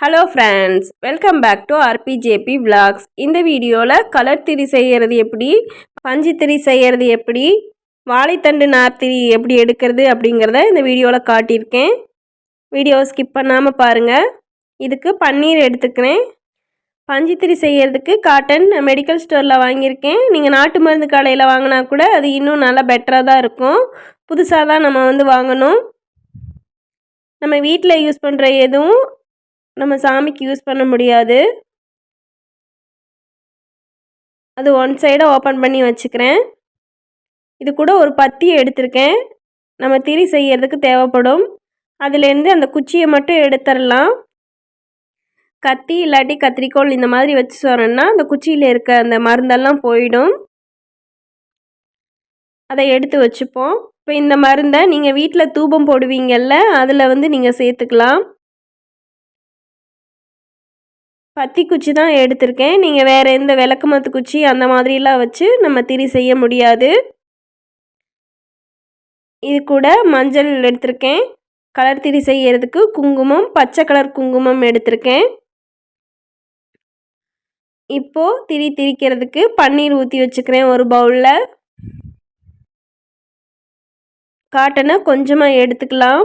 Hello friends welcome back to RPJP vlogs இந்த வீடியோவில் colour திரி செய்கிறது எப்படி? பஞ்சு திரி செய்கிறது எப்படி? வாழைத்தண்டு நார்த்திரி எப்படி எடுக்கிறது அப்படிங்கிறத இந்த வீடியோவில் காட்டியிருக்கேன். வீடியோவை ஸ்கிப் பண்ணாமல் பாருங்கள் இதுக்கு பன்னீர் எடுத்துக்கிறேன். பஞ்சு திரி செய்கிறதுக்கு காட்டன் மெடிக்கல் ஸ்டோரில் வாங்கியிருக்கேன். நீங்கள் நாட்டு மருந்து கடையில் வாங்கினா கூட அது இன்னும் நல்லா பெட்டராக தான் இருக்கும். புதுசாக தான் நம்ம வந்து வாங்கணும். நம்ம வீட்டில் யூஸ் பண்ணுற எதுவும் நம்ம சாமிக்கு யூஸ் பண்ண முடியாது. அது ஒன் சைடாக ஓப்பன் பண்ணி வச்சுக்கிறேன். இது கூட ஒரு பத்தி எடுத்திருக்கேன். நம்ம திரி செய்யறதுக்கு தேவைப்படும். அதுலேருந்து அந்த குச்சியை மட்டும் எடுத்துடலாம் கத்தி இல்லாட்டி கத்திரிக்கோள் இந்த மாதிரி வச்சு சொன்னோன்னா அந்த குச்சியில் இருக்க அந்த மருந்தெல்லாம் போயிடும். அதை எடுத்து வச்சுப்போம். இப்போ இந்த மருந்தை நீங்கள் வீட்டில் தூபம் போடுவீங்கல்ல அதில் வந்து நீங்கள் சேர்த்துக்கலாம். பத்தி குச்சி தான் எடுத்திருக்கேன். நீங்கள் வேறு எந்த விளக்கமத்து குச்சி அந்த மாதிரிலாம் வச்சு நம்ம திரி செய்ய முடியாது. இது கூட மஞ்சள் எடுத்திருக்கேன். கலர் திரி செய்யறதுக்கு குங்குமம் பச்சை கலர் குங்குமம் எடுத்திருக்கேன். இப்போது திரி திரிக்கிறதுக்கு பன்னீர் ஊற்றி வச்சுக்கிறேன் ஒரு பவுலில். காட்டனை கொஞ்சமாக எடுத்துக்கலாம்.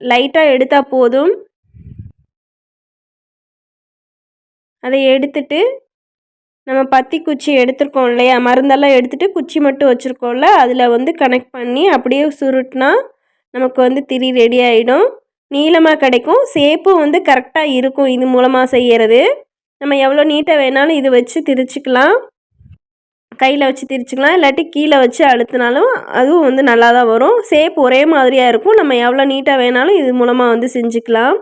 லைட்டாக எடுத்தால் போதும். அதை எடுத்துட்டு நம்ம பத்தி குச்சி எடுத்துருக்கோம் இல்லையா? மருந்தெல்லாம் எடுத்துகிட்டு குச்சி மட்டும் வச்சுருக்கோம்ல? அதில் வந்து கனெக்ட் பண்ணி அப்படியே சுருட்டினா நமக்கு வந்து திரி ரெடி ஆகிடும் நீளமாக கிடைக்கும். சேப்பும் வந்து கரெக்டாக இருக்கும் இது மூலமாக செய்கிறது நம்ம எவ்வளோ நீட்டாக வேணாலும் இது வச்சு திரிச்சிக்கலாம். கையில் வச்சு திரிச்சிக்கலாம். இல்லாட்டி கீழே வச்சு அழுத்தினாலும் அதுவும் வந்து நல்லா தான் வரும். சேப் ஒரே மாதிரியாக இருக்கும். நம்ம எவ்வளோ நீட்டாக வேணாலும் இது மூலமாக வந்து செஞ்சுக்கலாம்.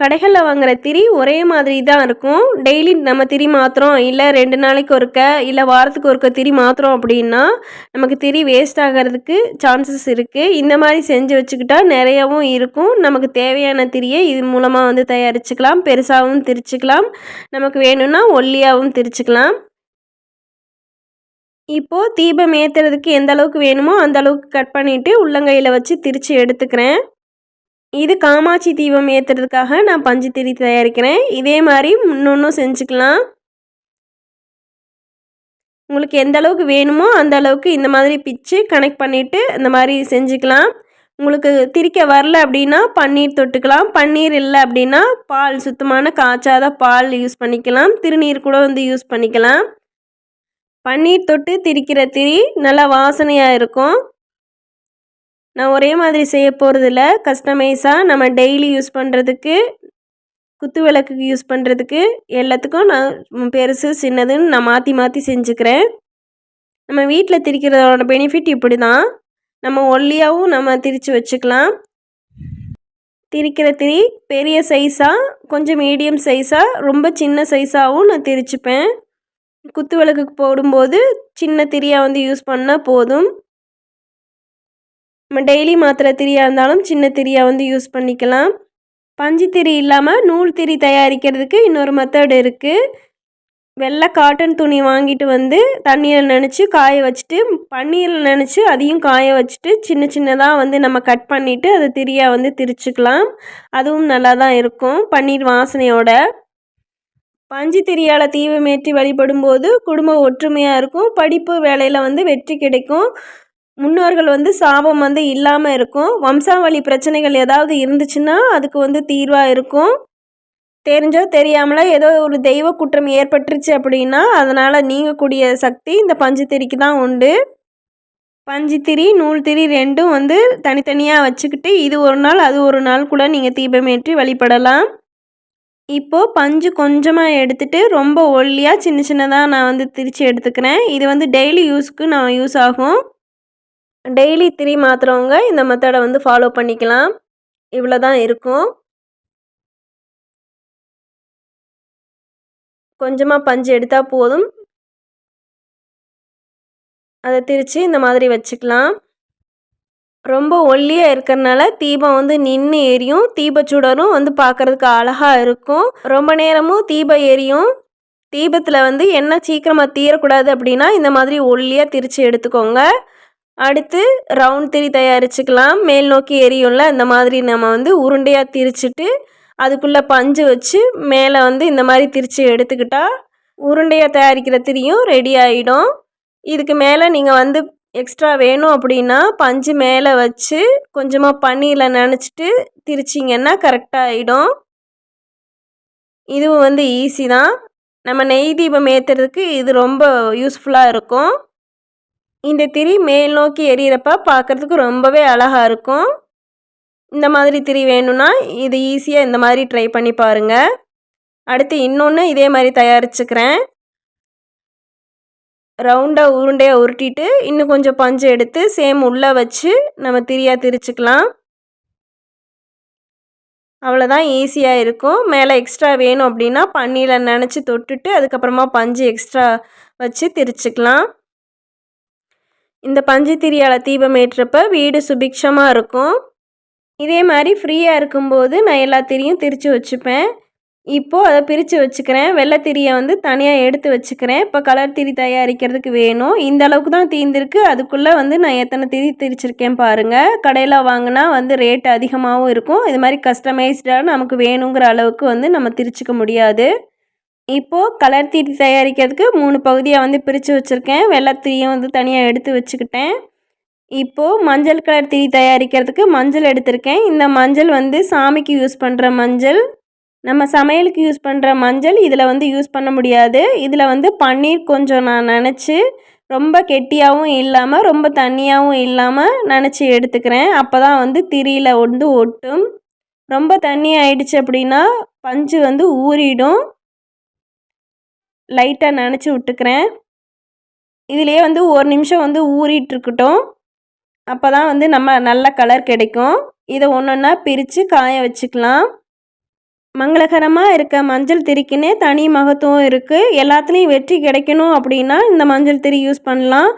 கடைகளில் வாங்குகிற திரி ஒரே மாதிரி தான் இருக்கும். டெய்லி நம்ம திரி மாற்றுறோம் இல்லை ரெண்டு நாளைக்கு ஒருக்க இல்லை வாரத்துக்கு ஒருக்க திரி மாற்றுறோம் அப்படின்னா நமக்கு திரி வேஸ்ட் ஆகிறதுக்கு சான்சஸ் இருக்குது இந்த மாதிரி செஞ்சு வச்சுக்கிட்டா நிறையவும் இருக்கும். நமக்கு தேவையான திரியை இது மூலமாக வந்து தயாரிச்சுக்கலாம். பெருசாகவும் திரிச்சுக்கலாம். நமக்கு வேணும்னா ஒல்லியாகவும் திரிச்சுக்கலாம். இப்போது தீபம் ஏற்றுறதுக்கு எந்த அளவுக்கு வேணுமோ அந்த அளவுக்கு கட் பண்ணிவிட்டு உள்ளங்கையில் வச்சு திரித்து எடுத்துக்கிறேன். இது காமாட்சி தீபம் ஏற்றுறதுக்காக நான் பஞ்சு திரி தயாரிக்கிறேன். இதே மாதிரி இன்னொன்றும் செஞ்சுக்கலாம். உங்களுக்கு எந்த அளவுக்கு வேணுமோ அந்த அளவுக்கு இந்த மாதிரி பிச்சு கனெக்ட் பண்ணிவிட்டு இந்த மாதிரி செஞ்சுக்கலாம். உங்களுக்கு திரிக்க வரல அப்படின்னா பன்னீர் தொட்டுக்கலாம். பன்னீர் இல்லை அப்படின்னா பால் சுத்தமான காய்ச்சாத பால் யூஸ் பண்ணிக்கலாம். திருநீர் கூட வந்து யூஸ் பண்ணிக்கலாம். பன்னீர் தொட்டு திரிக்கிற திரி நல்லா வாசனையாக இருக்கும். நான் ஒரே மாதிரி செய்ய போகிறதில்ல கஸ்டமைஸாக நம்ம டெய்லி யூஸ் பண்ணுறதுக்கு குத்து விளக்குக்கு யூஸ் பண்ணுறதுக்கு எல்லாத்துக்கும் நான் பெருசு சின்னதுன்னு நான் மாற்றி மாற்றி செஞ்சுக்கிறேன். நம்ம வீட்டில் திரிக்கிறதோட பெனிஃபிட் இப்படி தான் நம்ம ஒல்லியாகவும் நம்ம திரித்து வச்சுக்கலாம். திரிக்கிற திரி பெரிய சைஸாக கொஞ்சம் மீடியம் சைஸாக ரொம்ப சின்ன சைஸாகவும் நான் திரிச்சுப்பேன். குத்து விளக்குக்கு போடும்போது சின்ன திரியாக வந்து யூஸ் பண்ணால் போதும். நம்ம டெய்லி மாத்திர திரியாக இருந்தாலும் சின்ன திரியாக வந்து யூஸ் பண்ணிக்கலாம். பஞ்சு திரி இல்லாமல் நூல் திரி தயாரிக்கிறதுக்கு இன்னொரு மெத்தட் இருக்குது வெள்ளை காட்டன் துணி வாங்கிட்டு வந்து தண்ணியில் நினச்சி காய வச்சுட்டு பன்னீரில் நினச்சி அதையும் காய வச்சுட்டு சின்ன சின்னதாக வந்து நம்ம கட் பண்ணிவிட்டு அதை திரியாக வந்து திரிச்சுக்கலாம். அதுவும் நல்லா தான் இருக்கும். பன்னீர் வாசனையோட. பஞ்சு திரியால் தீபமேற்றி வழிபடும் போது குடும்பம் ஒற்றுமையாக இருக்கும். படிப்பு வேலையில் வந்து வெற்றி கிடைக்கும். முன்னோர்கள் வந்து சாபம் வந்து இல்லாமல் இருக்கும். வம்சாவளி பிரச்சனைகள் ஏதாவது இருந்துச்சுன்னா அதுக்கு வந்து தீர்வாக இருக்கும். தெரிஞ்சோ தெரியாமலோ ஏதோ ஒரு தெய்வ குற்றம் ஏற்பட்டுருச்சு அப்படின்னா அதனால் நீங்கக்கூடிய சக்தி இந்த பஞ்சுத்திரிக்கு தான் உண்டு. பஞ்சுத்திரி நூல் திரி ரெண்டும் வந்து தனித்தனியாக வச்சுக்கிட்டு இது ஒரு நாள் அது ஒரு நாள் கூட நீங்கள் தீபமேற்றி வழிபடலாம். இப்போது பஞ்சு கொஞ்சமாக எடுத்துகிட்டு ரொம்ப ஒல்லியாக சின்ன சின்னதாக நான் வந்து திரித்து எடுத்துக்கிறேன். இது வந்து டெய்லி யூஸ்க்கு நான் யூஸ் ஆகும். டெய்லி திரி மாற்றுறவங்க இந்த மெத்தடை வந்து ஃபாலோ பண்ணிக்கலாம். இவ்வளோ தான் இருக்கும். கொஞ்சமாக பஞ்சு எடுத்தால் போதும். அதை திரித்து இந்த மாதிரி வச்சுக்கலாம். ரொம்ப ஒல்லியாக இருக்கிறனால தீபம் வந்து நின்று எரியும். தீபச்சுடரும் வந்து பார்க்குறதுக்கு அழகாக இருக்கும். ரொம்ப நேரமும் தீபம் எரியும். தீபத்தில் வந்து என்ன சீக்கிரமாக தீரக்கூடாது அப்படின்னா இந்த மாதிரி ஒல்லியாக திரித்து எடுத்துக்கோங்க. அடுத்து ரவுண்ட் திரி தயாரிச்சுக்கலாம். மேல் நோக்கி எரியும்ல இந்த மாதிரி நம்ம வந்து உருண்டையாக திரிச்சிட்டு அதுக்குள்ளே பஞ்சு வச்சு மேலே வந்து இந்த மாதிரி திரிச்சு எடுத்துக்கிட்டால் உருண்டையாக தயாரிக்கிற திரியும் ரெடி ஆகிடும் இதுக்கு மேலே நீங்கள் வந்து எக்ஸ்ட்ரா வேணும் அப்படின்னா பஞ்சு மேலே வச்சு கொஞ்சமாக பனியில் நினச்சிட்டு திரிச்சிங்கன்னா கரெக்டாக ஆகிடும் இதுவும் வந்து ஈஸி தான். நம்ம நெய் தீபம் ஏற்றுறதுக்கு இது ரொம்ப யூஸ்ஃபுல்லாக இருக்கும். இந்த திரி மேல் நோக்கி எரியறப்ப பார்க்குறதுக்கு ரொம்பவே அழகாக இருக்கும். இந்த மாதிரி திரி வேணும்னா இது ஈஸியாக இந்த மாதிரி ட்ரை பண்ணி பாருங்கள் அடுத்து இன்னொன்று இதே மாதிரி தயாரிச்சுக்கிறேன். ரவுண்டாக உருண்டையாக உருட்டிட்டு இன்னும் கொஞ்சம் பஞ்சு எடுத்து சேம் உள்ளே வச்சு நம்ம திரியாக திரிச்சுக்கலாம். அவ்வளோதான் ஈஸியாக இருக்கும். மேலே எக்ஸ்ட்ரா வேணும் அப்படின்னா பன்னியில் நினச்சி தொட்டுட்டு அதுக்கப்புறமா பஞ்சு எக்ஸ்ட்ரா வச்சு திரிச்சுக்கலாம். இந்த பஞ்சு திரியால் தீபம் ஏற்றப்ப வீடு சுபிக்ஷமாக இருக்கும். இதே மாதிரி ஃப்ரீயாக இருக்கும்போது நான் எல்லா திரியும் திரித்து வச்சுப்பேன். இப்போது அதை பிரித்து வச்சுக்கிறேன். வெள்ளைத்திரியை வந்து தனியாக எடுத்து வச்சுக்கிறேன். இப்போ கலர் திரி தயாரிக்கிறதுக்கு வேணும். இந்த அளவுக்கு தான் தீந்திருக்கு. அதுக்குள்ளே வந்து நான் எத்தனை திரி திரிச்சிருக்கேன் பாருங்கள் கடையில் வாங்கினா வந்து ரேட் அதிகமாகவும் இருக்கும். இது மாதிரி கஸ்டமைஸ்டாக நமக்கு வேணுங்கிற அளவுக்கு வந்து நம்ம திரிச்சிக்க முடியாது. இப்போது கலர் திரி தயாரிக்கிறதுக்கு மூணு பகுதியாக வந்து பிரித்து வச்சுருக்கேன். வெள்ளத்திரியும் வந்து தனியாக எடுத்து வச்சுக்கிட்டேன். இப்போது மஞ்சள் கலர் திரி தயாரிக்கிறதுக்கு மஞ்சள் எடுத்திருக்கேன். இந்த மஞ்சள் வந்து சாமிக்கு யூஸ் பண்ணுற மஞ்சள். நம்ம சமையலுக்கு யூஸ் பண்ணுற மஞ்சள் இதில் வந்து யூஸ் பண்ண முடியாது. இதில் வந்து பன்னீர் கொஞ்சம் நான் நினச்சி ரொம்ப கெட்டியாகவும் இல்லாமல் ரொம்ப தண்ணியாகவும் இல்லாமல் நினச்சி எடுத்துக்கிறேன். அப்போ தான் வந்து திரியில் வந்து ஒட்டும். ரொம்ப தண்ணி ஆயிடுச்சு அப்படின்னா பஞ்சு வந்து ஊறிடும். லைட்டாக நினச்சி விட்டுக்கிறேன். இதுலேயே வந்து ஒரு நிமிஷம் வந்து ஊறிட்டுருக்கட்டும் அப்போ தான் வந்து நம்ம நல்ல கலர் கிடைக்கும். இதை ஒன்று ஒன்றா பிரித்து காய வச்சுக்கலாம். மங்களகரமாக இருக்க மஞ்சள் திரிக்குன்னே தனி மகத்துவம் இருக்குது எல்லாத்துலேயும் வெற்றி கிடைக்கணும் அப்படின்னா இந்த மஞ்சள் திரி யூஸ் பண்ணலாம்.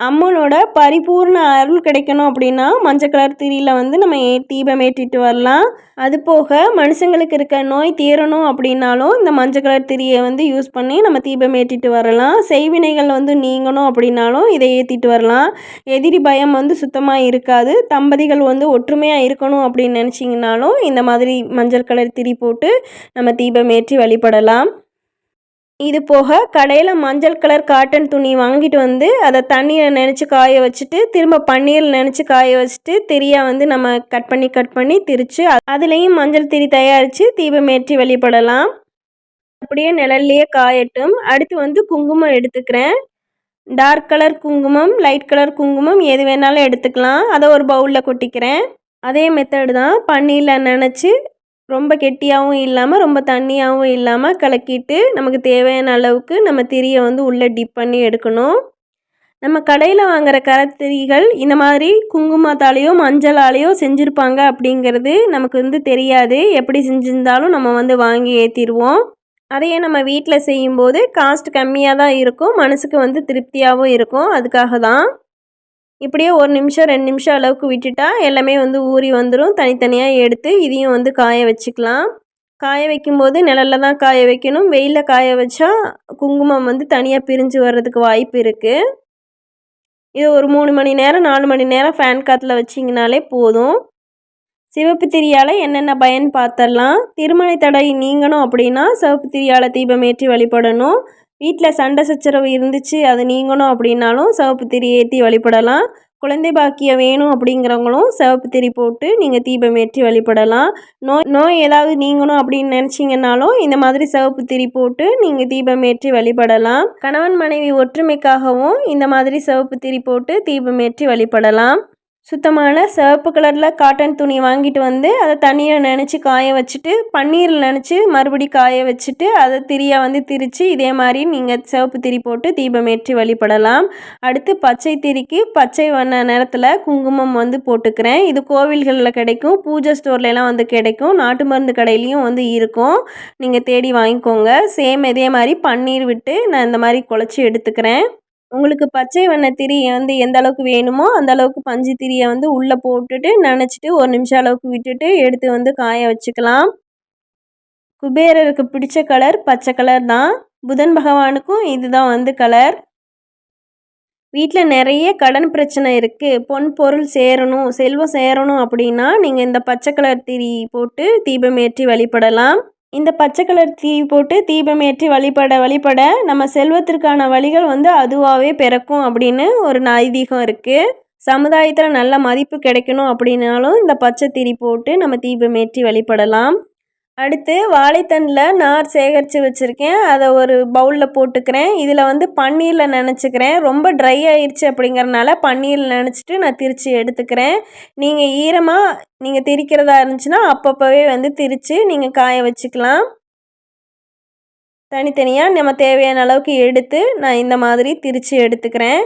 அம்மனோட பரிபூர்ண அருள் கிடைக்கணும் அப்படின்னா மஞ்சள் கலர் திரியில் வந்து நம்ம ஏ தீபம் ஏற்றிட்டு வரலாம். அது போக மனுஷங்களுக்கு இருக்க நோய் தீரணும் அப்படின்னாலும் இந்த மஞ்சள் கலர் திரியை வந்து யூஸ் பண்ணி நம்ம தீபம் ஏற்றிட்டு வரலாம். செய்வினைகள் வந்து நீங்கணும் அப்படின்னாலும் இதை ஏற்றிட்டு வரலாம். எதிரி பயம் வந்து சுத்தமாக இருக்காது. தம்பதிகள் வந்து ஒற்றுமையாக இருக்கணும் அப்படின்னு நினச்சிங்கனாலும் இந்த மாதிரி மஞ்சள் கலர் திரி போட்டு நம்ம தீபம் ஏற்றி வழிபடலாம். இது போக கடையில் மஞ்சள் கலர் காட்டன் துணி வாங்கிட்டு வந்து அதை தண்ணியில் நினச்சி காய வச்சுட்டு திரும்ப பன்னீரில் நினச்சி காய வச்சுட்டு திரியாக வந்து நம்ம கட் பண்ணி கட் பண்ணி திரித்து அதுலேயும் மஞ்சள் திரி தயாரித்து தீபமேற்றி வழிபடலாம் அப்படியே நிழல்லையே காயட்டும். அடுத்து வந்து குங்குமம் எடுத்துக்கிறேன். டார்க் கலர் குங்குமம் லைட் கலர் குங்குமம் எது வேணாலும் எடுத்துக்கலாம். அதை ஒரு பவுலில் கொட்டிக்கிறேன். அதே மெத்தடு தான். பன்னீரில் நினச்சி ரொம்ப கெட்டியாகவும் இல்லாமல் ரொம்ப தண்ணியாகவும் இல்லாமல் கலக்கிட்டு நமக்கு தேவையான அளவுக்கு நம்ம திரியை வந்து உள்ளே டிப் பண்ணி எடுக்கணும். நம்ம கடையில் வாங்குகிற கரத்திரிகள் இந்த மாதிரி குங்குமத்தாலேயோ மஞ்சளாலேயோ செஞ்சுருப்பாங்க அப்படிங்கிறது நமக்கு வந்து தெரியாது. எப்படி செஞ்சுருந்தாலும் நம்ம வந்து வாங்கி ஏற்றிடுவோம் அதையே நம்ம வீட்டில் செய்யும்போது காஸ்ட் கம்மியாக தான் இருக்கும். மனசுக்கு வந்து திருப்தியாகவும் இருக்கும். அதுக்காக தான். இப்படியே ஒரு நிமிஷம் ரெண்டு நிமிஷம் அளவுக்கு விட்டுட்டா எல்லாமே வந்து ஊறி வந்துடும் தனித்தனியாக எடுத்து இதையும் வந்து காய வச்சுக்கலாம். காய வைக்கும்போது நிழலில் தான் காய வைக்கணும். வெயிலில் காய வச்சா குங்குமம் வந்து தனியாக பிரிஞ்சு வர்றதுக்கு வாய்ப்பு இருக்குது இது ஒரு மூணு மணி நேரம் நாலு மணி நேரம் ஃபேன் காற்றுல வச்சிங்கனாலே போதும். சிவப்பு திரியால் என்னென்ன பயன் பார்த்தரலாம் திருமண தடை நீங்கணும் அப்படின்னா சிவப்பு திரியால் தீபம் ஏற்றி வழிபடணும். வீட்டில் சண்டை சச்சரவு இருந்துச்சு அது நீங்கணும் அப்படின்னாலும் சிவப்பு திரி ஏற்றி வழிபடலாம். குழந்தை பாக்கியம் வேணும் அப்படிங்கிறவங்களும் சிவப்பு திரி போட்டு நீங்கள் தீபம் ஏற்றி வழிபடலாம். நோய் நோய் ஏதாவது நீங்கணும் அப்படின்னு நினச்சிங்கன்னாலும் இந்த மாதிரி சிவப்பு திரி போட்டு நீங்கள் தீபம் ஏற்றி வழிபடலாம். கணவன் மனைவி ஒற்றுமைக்காகவும் இந்த மாதிரி சிவப்பு திரி போட்டு தீபம் ஏற்றி வழிபடலாம். சுத்தமான சிவப்பு கலரில் காட்டன் துணி வாங்கிட்டு வந்து அதை தண்ணியில் நினச்சி காய வச்சுட்டு பன்னீரில் நினச்சி மறுபடி காய வச்சுட்டு அதை திரியாக வந்து திரித்து இதே மாதிரி நீங்கள் சிவப்பு திரி போட்டு தீபம் ஏற்றி வழிபடலாம். அடுத்து பச்சை திரிக்கு பச்சை வண்ண நிறத்தில் குங்குமம் வந்து போட்டுக்கிறேன். இது கோவில்களில் கிடைக்கும் பூஜை ஸ்டோர்லலாம் வந்து கிடைக்கும் நாட்டு மருந்து கடையிலையும் வந்து இருக்கும். நீங்கள் தேடி வாங்கிக்கோங்க. சேம் இதே மாதிரி பன்னீர் விட்டு நான் இந்த மாதிரி குழச்சி எடுத்துக்கிறேன். உங்களுக்கு பச்சை வண்ண திரி வந்து எந்த அளவுக்கு வேணுமோ அந்த அளவுக்கு பஞ்சு திரியை வந்து உள்ளே போட்டுட்டு நினச்சிட்டு ஒரு நிமிஷம் அளவுக்கு விட்டுட்டு எடுத்து வந்து காய வச்சுக்கலாம். குபேரருக்கு பிடிச்ச கலர் பச்சை கலர் தான். புதன் பகவானுக்கும் இதுதான் வந்து கலர். வீட்டில் நிறைய கடன் பிரச்சனை இருக்குது பொன் பொருள் சேரணும் செல்வம் சேரணும் அப்படின்னா நீங்கள் இந்த பச்சை கலர் திரி போட்டு தீபம் ஏற்றி வழிபடலாம். இந்த பச்சை கலர் தீ போட்டு தீபம் ஏற்றி வழிபட வழிபட நம்ம செல்வத்திற்கான வழிகள் வந்து அதுவாகவே பிறக்கும் அப்படின்னு ஒரு ஐதீகம் இருக்குது சமுதாயத்தில் நல்ல மதிப்பு கிடைக்கணும் அப்படின்னாலும் இந்த பச்சை திரி போட்டு நம்ம தீபம் ஏற்றி வழிபடலாம். அடுத்து வாழைத்தண்டில் நார் சேகரித்து வச்சுருக்கேன். அதை ஒரு பவுலில் போட்டுக்கிறேன். இதில் வந்து பன்னீரில் நினச்சிக்கிறேன். ரொம்ப ட்ரை ஆயிடுச்சு அப்படிங்கிறனால பன்னீரில் நினச்சிட்டு நான் திரித்து எடுத்துக்கிறேன். நீங்கள் ஈரமாக நீங்கள் திரிக்கிறதா இருந்துச்சுன்னா அப்பப்போவே வந்து திரித்து நீங்கள் காய வச்சுக்கலாம். தனித்தனியாக நம்ம தேவையான அளவுக்கு எடுத்து நான் இந்த மாதிரி திரித்து எடுத்துக்கிறேன்.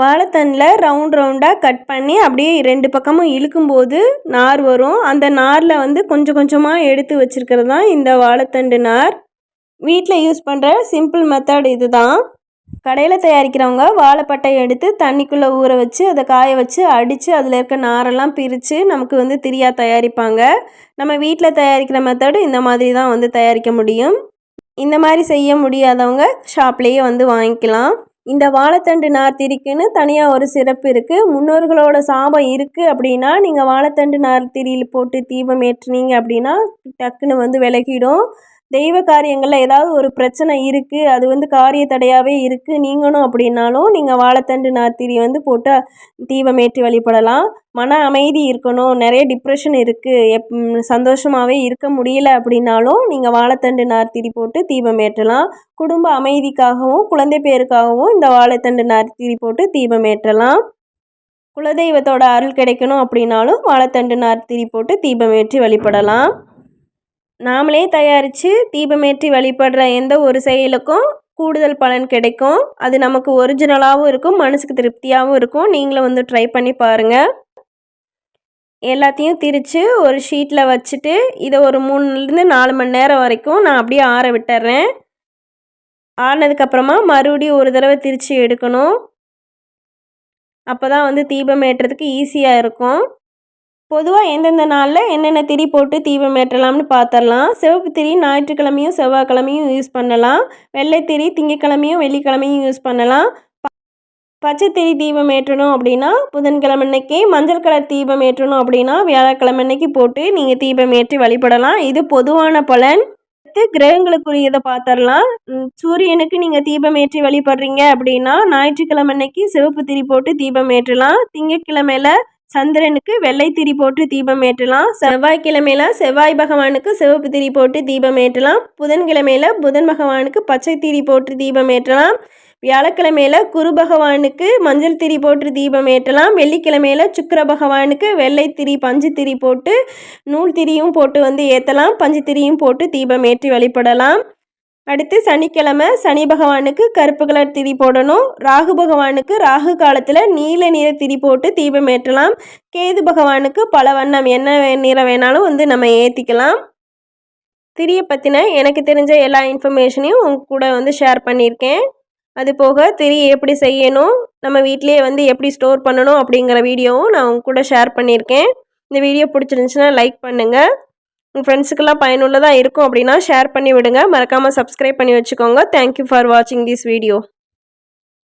வாழைத்தண்டில் ரவுண்ட் ரவுண்டாக கட் பண்ணி அப்படியே ரெண்டு பக்கமும் இழுக்கும்போது நார் வரும். அந்த நாரில் வந்து கொஞ்சம் கொஞ்சமாக எடுத்து வச்சுருக்கிறது தான் இந்த வாழைத்தண்டு நார். வீட்டில் யூஸ் பண்ணுற சிம்பிள் மெத்தட் இது தான் கடையில் தயாரிக்கிறவங்க வாழைப்பட்டையை எடுத்து தண்ணிக்குள்ளே ஊற வச்சு அதை காய வச்சு அடித்து அதில் இருக்க நாரெல்லாம் பிரித்து நமக்கு வந்து திரியாக தயாரிப்பாங்க. நம்ம வீட்டில் தயாரிக்கிற மெத்தடு இந்த மாதிரி தான் வந்து தயாரிக்க முடியும். இந்த மாதிரி செய்ய முடியாதவங்க ஷாப்லேயே வந்து வாங்கிக்கலாம். இந்த வாழைத்தண்டு நார்த்திரிக்குன்னு தனியாக ஒரு சிறப்பு இருக்குது முன்னோர்களோட சாபம் இருக்குது அப்படின்னா நீங்கள் வாழைத்தண்டு நார்த்திரியில் போட்டு தீபம் ஏற்றுனீங்க அப்படின்னா டக்குன்னு வந்து விலகிடும். தெய்வ காரியங்களில் ஏதாவது ஒரு பிரச்சனை இருக்குது அது வந்து காரிய தடையாகவே இருக்குது நீங்களும் அப்படின்னாலும் நீங்கள் வாழைத்தண்டு நார்த்திரி வந்து போட்டு தீபம் ஏற்றி வழிபடலாம். மன அமைதி இருக்கணும் நிறைய டிப்ரெஷன் இருக்குது எப் சந்தோஷமாகவே இருக்க முடியல அப்படின்னாலும் நீங்கள் வாழைத்தண்டு நார்த்திரி போட்டு தீபம் ஏற்றலாம். குடும்ப அமைதிக்காகவும் குழந்தை பேருக்காகவும் இந்த வாழைத்தண்டு நார்த்திரி போட்டு தீபம் ஏற்றலாம். குலதெய்வத்தோட அருள் கிடைக்கணும் அப்படின்னாலும் வாழைத்தண்டு நார்த்திரி போட்டு தீபம் ஏற்றி வழிபடலாம். நாமளே தயாரித்து தீபமேற்றி வழிபடுற எந்த ஒரு செயலுக்கும் கூடுதல் பலன் கிடைக்கும். அது நமக்கு ஒரிஜினலாகவும் இருக்கும் மனசுக்கு திருப்தியாகவும் இருக்கும். நீங்களும் வந்து ட்ரை பண்ணி பாருங்கள் எல்லாத்தையும் திரித்து ஒரு ஷீட்டில் வச்சுட்டு இதை ஒரு மூணுலேருந்து நாலு மணி நேரம் வரைக்கும் நான் அப்படியே ஆற விட்டுறேன். ஆறினதுக்கப்புறமா மறுபடியும் ஒரு தடவை திரித்து எடுக்கணும். அப்போ தான் வந்து தீபம் ஏற்றுறதுக்கு ஈஸியாக இருக்கும். பொதுவாக எந்தெந்த நாளில் என்னென்ன திரி போட்டு தீபம் ஏற்றலாம்னு பார்த்துடலாம் சிவப்பு திரி ஞாயிற்றுக்கிழமையும் செவ்வாய்க்கிழமையும் யூஸ் பண்ணலாம். வெள்ளை திரி திங்கக்கிழமையும் வெள்ளிக்கிழமையும் யூஸ் பண்ணலாம். பச்சை திரி தீபம் ஏற்றணும் அப்படின்னா புதன்கிழமை அன்னைக்கு மஞ்சள் கலர் தீபம் ஏற்றணும் அப்படின்னா வியாழக்கிழமை அன்னைக்கு போட்டு நீங்கள் தீபம் ஏற்றி வழிபடலாம். இது பொதுவான பலன். அடுத்து கிரகங்களுக்குரியதை பார்த்துடலாம் சூரியனுக்கு நீங்கள் தீபம் ஏற்றி வழிபடுறீங்க அப்படின்னா ஞாயிற்றுக்கிழமை அன்னைக்கு சிவப்பு திரி போட்டு தீபம் ஏற்றலாம். திங்கக்கிழமையில் சந்திரனுக்கு வெள்ளை திரி போட்டு தீபம் ஏற்றலாம். செவ்வாய்க்கிழமையில செவ்வாய் பகவானுக்கு சிவப்பு திரி போட்டு தீபம் ஏற்றலாம். புதன்கிழமையில புதன் பகவானுக்கு பச்சை திரி போட்டு தீபம் ஏற்றலாம். வியாழக்கிழமையில குரு பகவானுக்கு மஞ்சள் திரி போட்டு தீபம் ஏற்றலாம். வெள்ளிக்கிழமையில சுக்கர பகவானுக்கு வெள்ளை திரி பஞ்சு திரி போட்டு நூல் திரியும் போட்டு வந்து ஏற்றலாம் பஞ்சு திரியும் போட்டு தீபம் ஏற்றி வழிபடலாம். அடுத்து சனிக்கிழமை சனி பகவானுக்கு கருப்பு கலர் திரி போடணும். ராகு பகவானுக்கு ராகு காலத்தில் நீல நிற திரி போட்டு தீபம் ஏற்றலாம். கேது பகவானுக்கு பல வண்ணம் என்ன நிறம் வேணாலும் வந்து நம்ம ஏற்றிக்கலாம் திரியை பற்றின எனக்கு தெரிஞ்ச எல்லா இன்ஃபர்மேஷனையும் உங்க கூட வந்து ஷேர் பண்ணியிருக்கேன். அது போக திரி எப்படி செய்யணும் நம்ம வீட்லேயே வந்து எப்படி ஸ்டோர் பண்ணணும் அப்படிங்கிற வீடியோவும் நான் உங்க கூட ஷேர் பண்ணியிருக்கேன். இந்த வீடியோ பிடிச்சிருந்துச்சுன்னா லைக் பண்ணுங்கள் உங்கள் ஃப்ரெண்ட்ஸுக்கெல்லாம் பயனுள்ளதாக இருக்கும் அப்படின்னா ஷேர் பண்ணி விடுங்க. மறக்காமல் சப்ஸ்கிரைப் பண்ணி வச்சுக்கோங்க. தேங்க்யூ ஃபார் வாட்சிங் திஸ் வீடியோ